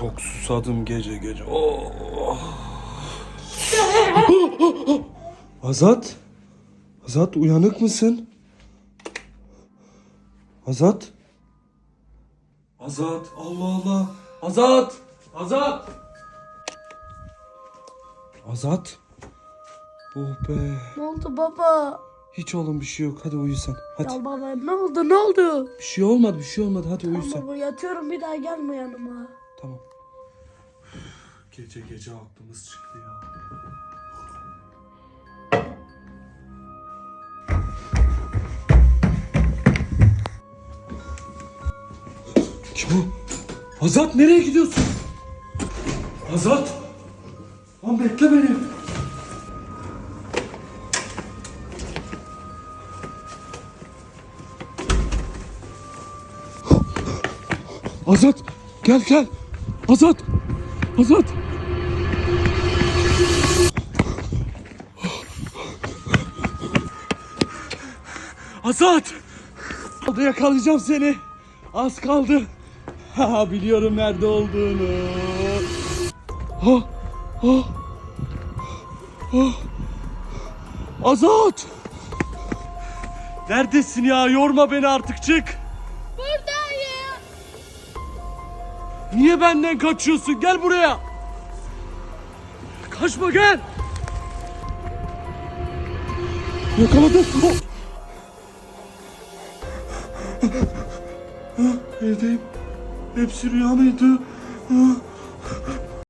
Çok susadım gece gece. Oh. Azat? Azat uyanık mısın? Azat? Azat Allah Allah. Azat! Azat! Azat? Oh be. Ne oldu baba? Hiç oğlum bir şey yok. Hadi uyu sen. Hadi. Ya baba ne oldu ne oldu? Bir şey olmadı bir şey olmadı. Hadi uyu sen. Baba yatıyorum bir daha gelme yanıma. Tamam. Gece gece aklımız çıktı ya. Kim o? Azat nereye gidiyorsun? Azat! Lan bekle beni. Azat gel gel. Azat. Azat. Azat. Kaldı yakalayacağım seni. Az kaldı. Ha biliyorum nerede olduğunu. Ha, ha, ha. Azat. Neredesin ya? Yorma beni artık çık. Niye benden kaçıyorsun? Gel buraya. Kaçma gel. Yakaladım. Oh. Evdeyim. Hepsi rüya mıydı?